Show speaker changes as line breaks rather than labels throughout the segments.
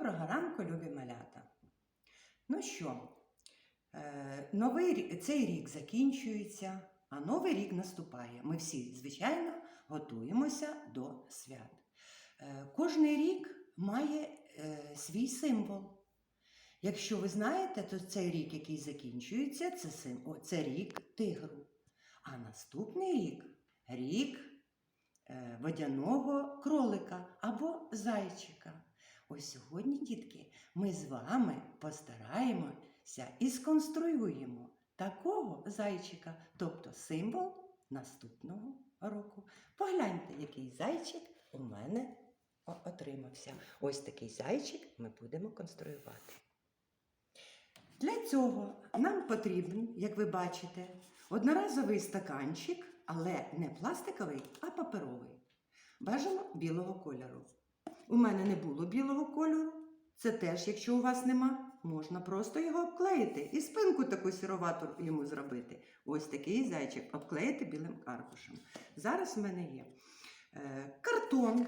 Доброго ранку, любі малята. Ну що, е, новий цей рік закінчується, а новий рік наступає. Ми всі, звичайно, готуємося до свят. Е, Кожний рік має е, свій символ. Якщо ви знаєте, то цей рік, який закінчується, це, сим- о, це рік тигру. А наступний рік рік водяного кролика або зайчика. Ось сьогодні, дітки, ми з вами постараємося і сконструюємо такого зайчика, тобто символ наступного року. Погляньте, який зайчик у мене отримався. Ось такий зайчик ми будемо конструювати. Для цього нам потрібен, як ви бачите, одноразовий стаканчик, але не пластиковий, а паперовий. Бажано білого кольору. У мене не було білого кольору. Це теж, якщо у вас нема, можна просто його обклеїти і спинку таку сіровату йому зробити. Ось такий зайчик обклеїти білим аркушем. Зараз в мене є е, картон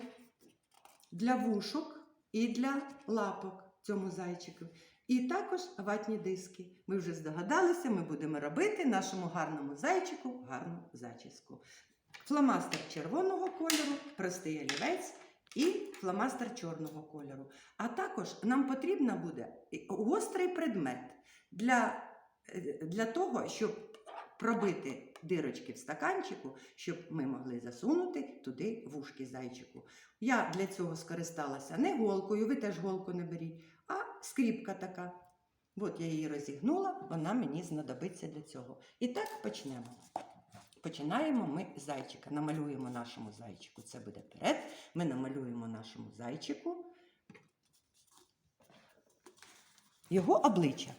для вушок і для лапок цьому зайчику. І також ватні диски. Ми вже здогадалися, ми будемо робити нашому гарному зайчику гарну зачіску. Фломастер червоного кольору, простий олівець і фломастер чорного кольору. А також нам потрібно буде гострий предмет для, е, для того, щоб пробити дирочки в стаканчику, щоб ми могли засунути туди вушки зайчику. Я для цього скористалася не голкою, ви теж голку не беріть, а скріпка така. От я її розігнула, вона мені знадобиться для цього. І так почнемо. Починаємо ми з зайчика. Намалюємо нашому зайчику. Це буде перед. Ми намалюємо нашому зайчику його обличчя.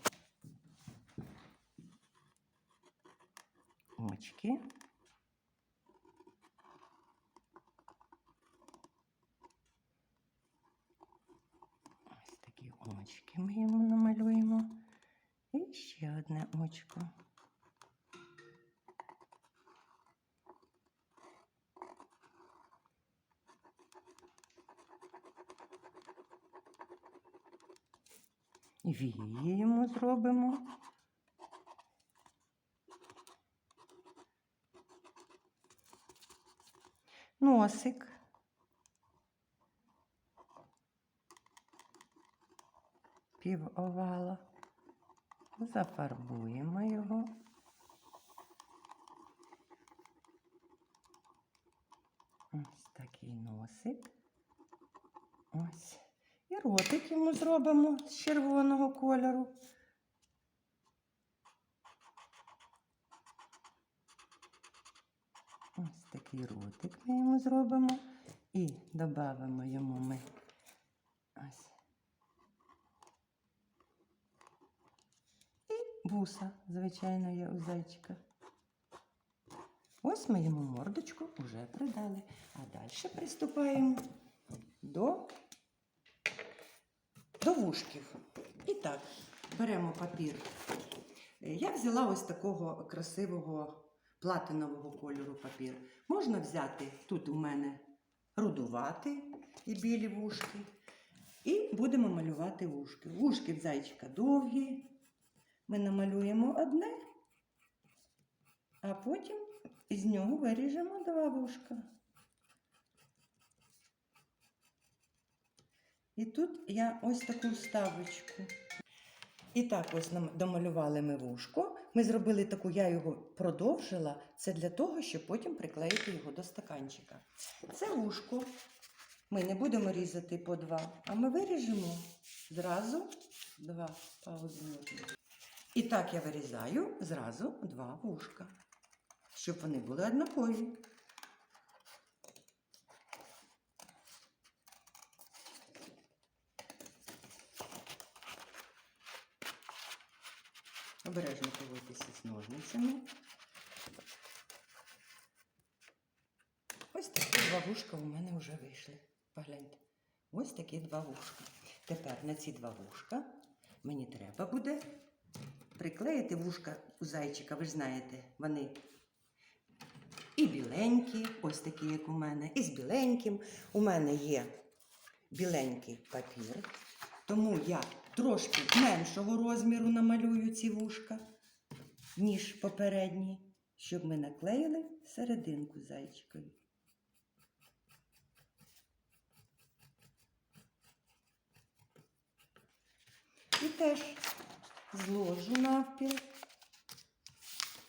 Очки. Ось такі очки ми йому намалюємо. І ще одне очко. Вії йому зробимо. Носик. Пів овала. Зафарбуємо його. Ось такий носик. Ось. Ротик йому зробимо з червоного кольору. Ось такий ротик ми йому зробимо. І додамо йому ми ось. І вуса, звичайно, є у зайчика. Ось ми йому мордочку вже придали. А далі приступаємо до вушків. І так, беремо папір. Е, Я взяла ось такого красивого платинового кольору папір. Можна взяти тут у мене рудувати і білі вушки. І будемо малювати вушки. Вушки зайчика довгі. Ми намалюємо одне, а потім із нього виріжемо два вушка. І тут я ось таку вставочку. І так ось нам домалювали ми вушко. Ми зробили таку, я його продовжила. Це для того, щоб потім приклеїти його до стаканчика. Це вушко. Ми не будемо різати по два, а ми виріжемо зразу два одному. І так я вирізаю зразу два вушка, щоб вони були однакові. Обережно поводьтеся з ножницями. Ось такі два вушка у мене вже вийшли. Погляньте. Ось такі два вушка. Тепер на ці два вушка мені треба буде приклеїти вушка у зайчика. Ви ж знаєте, вони і біленькі, ось такі, як у мене, і з біленьким. У мене є біленький папір. Тому я трошки меншого розміру намалюю ці вушка, ніж попередні, щоб ми наклеїли серединку зайчикові. І теж зложу навпіл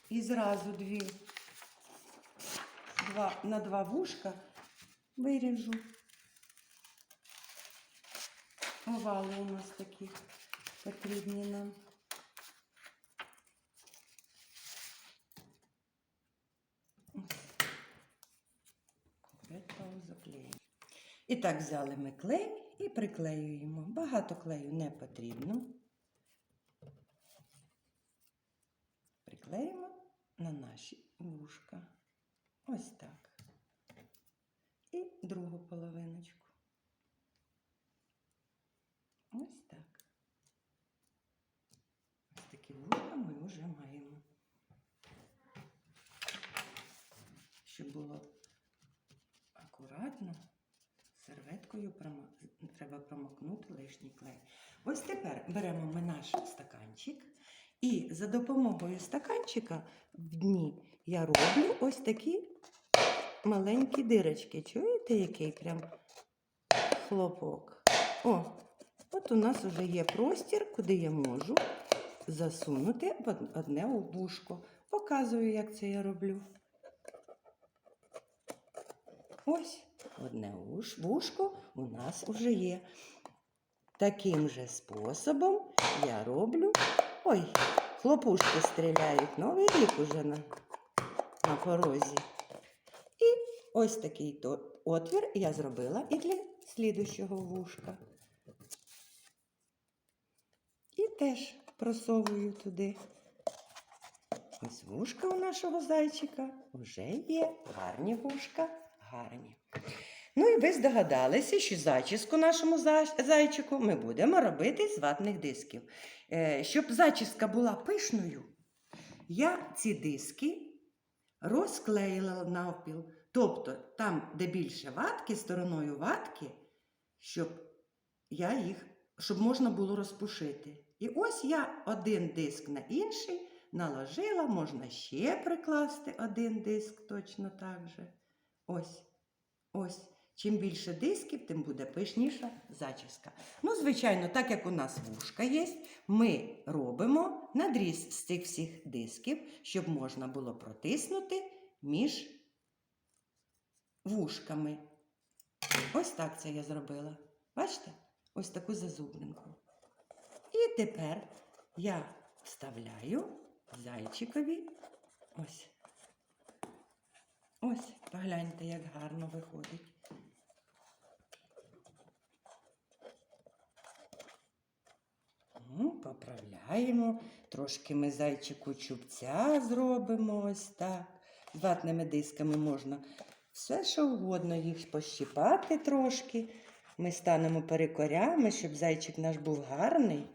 і зразу дві два, на два вушка виріжу. Овали у нас такі потрібні нам. Опять пауза клею. І так взяли ми клей і приклеюємо. Багато клею не потрібно. Приклеїмо на наші вушка. Ось так. І другу половиночку. Ось так. Ось такі вушка ми вже маємо. Щоб було акуратно, серветкою треба промокнути лишній клей. Ось тепер беремо ми наш стаканчик. І за допомогою стаканчика в дні я роблю ось такі маленькі дирочки. Чуєте, який прям хлопок? О, от у нас вже є простір, куди я можу засунути одне вушко. Показую, як це я роблю. Ось одне вушко у нас вже є. Таким же способом я роблю. Ой, хлопушки стріляють. Новий рік уже на, на порозі. І ось такий отвір я зробила і для слідущого вушка. Теж просовую туди. Ось вушка у нашого зайчика вже є. Гарні вушка, гарні. Ну і ви здогадалися, що зачіску нашому зайчику ми будемо робити з ватних дисків. Е, Щоб зачіска була пишною, я ці диски розклеїла навпіл. Тобто там, де більше ватки, стороною ватки, щоб я їх, щоб можна було розпушити. І ось я один диск на інший наложила, можна ще прикласти один диск точно так же. Ось, ось. Чим більше дисків, тим буде пишніша зачіска. Ну, звичайно, так як у нас вушка є, ми робимо надріз з цих всіх дисків, щоб можна було протиснути між вушками. Ось так це я зробила. Бачите? Ось таку зазубринку. Тепер я вставляю зайчикові. Ось. Ось, погляньте, як гарно виходить. Ну, поправляємо. Трошки ми зайчику чубця зробимо ось так. З ватними дисками можна все, що угодно, їх пощипати трошки. Ми станемо перекорями, щоб зайчик наш був гарний.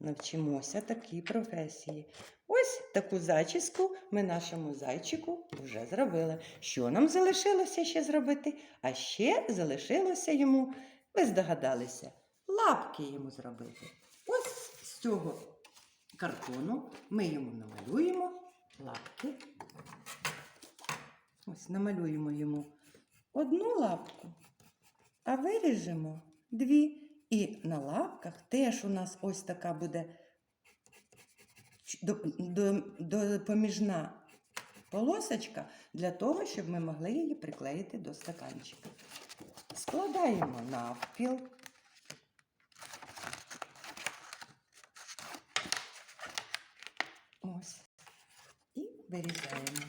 Навчимося такій професії. Ось таку зачіску ми нашому зайчику вже зробили. Що нам залишилося ще зробити? А ще залишилося йому, ви здогадалися, лапки йому зробити. Ось з цього картону ми йому намалюємо лапки. Ось намалюємо йому одну лапку, а виріжемо дві. І на лапках теж у нас ось така буде допоміжна полосочка для того, щоб ми могли її приклеїти до стаканчика. Складаємо навпіл. Ось. І вирізаємо.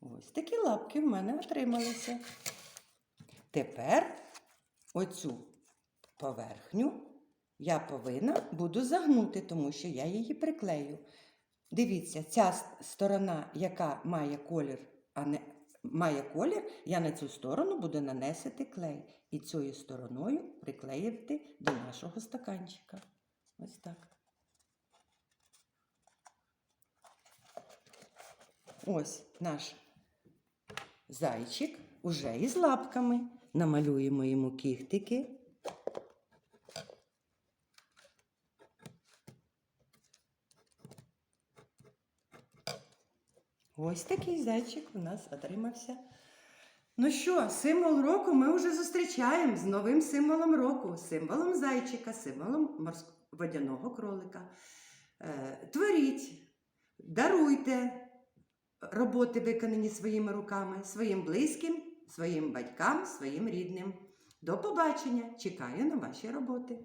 Ось такі лапки в мене отрималися. Тепер оцю поверхню я повинна буду загнути, тому що я її приклею. Дивіться, ця сторона, яка має колір, а не має колір, я на цю сторону буду нанесити клей і цією стороною приклеїти до нашого стаканчика. Ось так. Ось наш зайчик уже із лапками. Намалюємо йому кіхтики. Ось такий зайчик у нас отримався. Ну що, символ року ми вже зустрічаємо з новим символом року, символом зайчика, символом морськ... водяного кролика. Е, творіть, даруйте роботи, виконані своїми руками, своїм близьким, своїм батькам, своїм рідним. До побачення! Чекаю на ваші роботи.